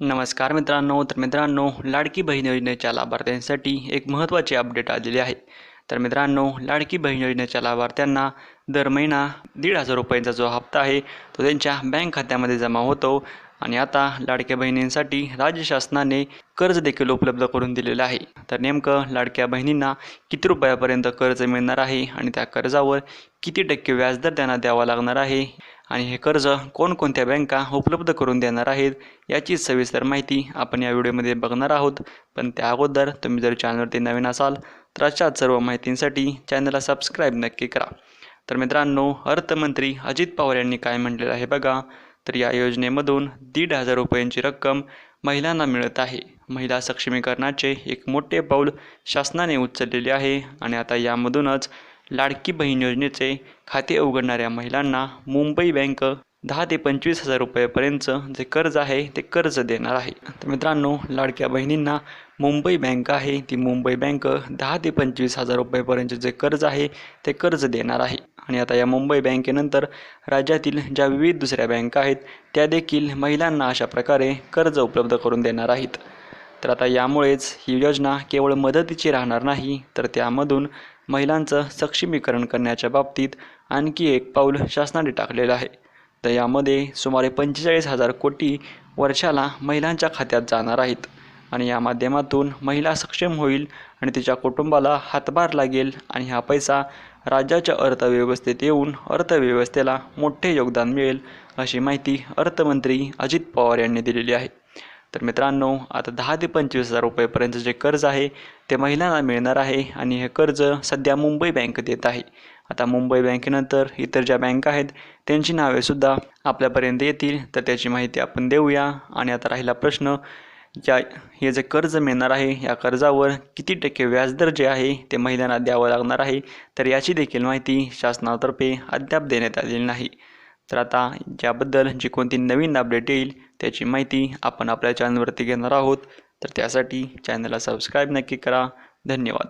नमस्कार मित्रांनो तर मित्रांनो लाडकी बहीण योजनेच्या लाभार्थ्यांसाठी एक महत्त्वाची अपडेट आलेली आहे. तर मित्रांनो लाडकी बहीण योजनेच्या लाभार्थ्यांना दर महिना दीड हजार रुपयांचा जो हप्ता आहे तो त्यांच्या बँक खात्यामध्ये जमा होतो. आणि आता लाडक्या बहिणींसाठी राज्य शासनाने कर्ज देखील उपलब्ध करून दिलेलं आहे. तर नेमकं लाडक्या बहिणींना किती रुपयापर्यंत कर्ज मिळणार आहे आणि त्या कर्जावर किती टक्के व्याजदर त्यांना द्यावा लागणार आहे? आणि हे कर्ज कोणकोणत्या बँका उपलब्ध करून देणार आहेत याची सविस्तर माहिती आपण या व्हिडिओमध्ये बघणार आहोत. पण त्या अगोदर तुम्ही जर चॅनलवरती नवीन असाल तर अशाच सर्व माहितींसाठी चॅनलला सबस्क्राईब नक्की करा. तर मित्रांनो अर्थमंत्री अजित पवार यांनी काय म्हटलेलं आहे बघा तर या योजनेमधून दीड हजार रुपयांची रक्कम महिलांना मिळत आहे. महिला सक्षमीकरणाचे एक मोठे पाऊल शासनाने उचललेले आहे आणि आता यामधूनच लाडकी बहीण योजनेचे खाते उघडणाऱ्या महिलांना मुंबई बँक दहा ते पंचवीस हजार रुपयापर्यंतचं जे कर्ज आहे ते कर्ज देणार आहे. तर मित्रांनो लाडक्या बहिणींना मुंबई बँक आहे. ती मुंबई बँक दहा ते पंचवीस हजार रुपयापर्यंत जे कर्ज आहे ते कर्ज देणार आहे. आणि आता या मुंबई बँकेनंतर राज्यातील ज्या विविध दुसऱ्या बँका आहेत त्या देखील महिलांना अशा प्रकारे कर्ज उपलब्ध करून देणार आहेत. तर आता यामुळेच ही योजना केवळ मदतीची राहणार नाही तर त्यामधून महिलांचं सक्षमीकरण करण्याच्या बाबतीत आणखी एक पाऊल शासनाने टाकलेलं आहे. तर यामध्ये सुमारे पंचेचाळीस हजार कोटी वर्षाला महिलांच्या खात्यात जाणार आहेत. आणि या माध्यमातून महिला सक्षम होईल आणि तिच्या कुटुंबाला हातभार लागेल आणि हा पैसा राज्याच्या अर्थव्यवस्थेत येऊन अर्थव्यवस्थेला मोठे योगदान मिळेल अशी माहिती अर्थमंत्री अजित पवार यांनी दिलेली आहे. तर मित्रांनो आता दहा ते पंचवीस हजार रुपयेपर्यंत जे कर्ज आहे ते महिलांना मिळणार आहे आणि हे कर्ज सध्या मुंबई बँक देत आहे. आता मुंबई बँकेनंतर इतर ज्या बँका आहेत त्यांची नावेसुद्धा आपल्यापर्यंत येतील. तर त्याची माहिती आपण देऊया. आणि आता राहिला प्रश्न या हे जे कर्ज मिळणार आहे या कर्जावर किती टक्के व्याजदर जे आहे ते महिलांना द्यावं लागणार आहे. तर याची देखील माहिती शासनातर्फे अद्याप देण्यात आलेली नाही. तर आता ज्याबद्दल जी कोणती नवीन अपडेट येईल त्याची माहिती आपण आपल्या चॅनलवरती घेणार आहोत. तर त्यासाठी चॅनलला सबस्क्राईब नक्की करा. धन्यवाद.